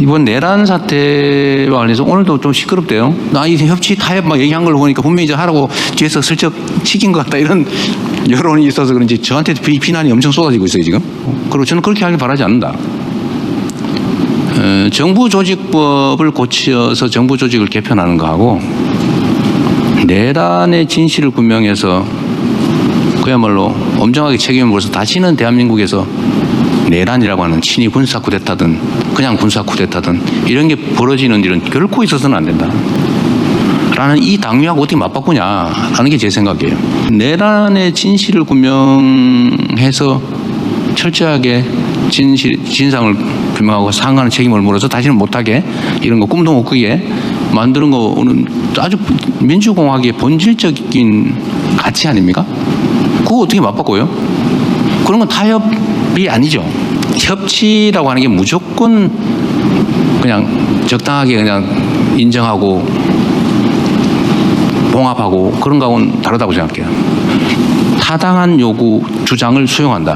이번 내란 사태와 관련해서 오늘도 좀 시끄럽대요. 나 이 협치 타협 막 얘기한 걸 보니까 분명히 이제 하라고 뒤에서 슬쩍 시킨 것 같다 이런 여론이 있어서 그런지 저한테 비, 비난이 엄청 쏟아지고 있어요 지금. 그리고 저는 그렇게 하길 바라지 않는다. 어, 정부 조직법을 고쳐서 정부 조직을 개편하는 거하고 내란의 진실을 규명해서 그야말로 엄정하게 책임을 물어서 다시는 대한민국에서 내란이라고 하는 친위 군사 쿠데타든 그냥 군사 쿠데타든 이런 게 벌어지는 일은 결코 있어서는 안 된다. 라는 이 당위하고 어떻게 맞바꾸냐라는 게 제 생각이에요. 내란의 진실을 규명해서 철저하게 진실, 진상을 규명하고 상하는 책임을 물어서 다시는 못하게 이런 거 꿈도 못 꾸게 만드는 거는 아주 민주공화국의 본질적인 가치 아닙니까? 그거 어떻게 맞바꿔요? 그런 건 타협이 아니죠. 협치라고 하는 게 무조건 그냥 적당하게 그냥 인정하고 봉합하고 그런 거하고는 다르다고 생각해요. 타당한 요구, 주장을 수용한다.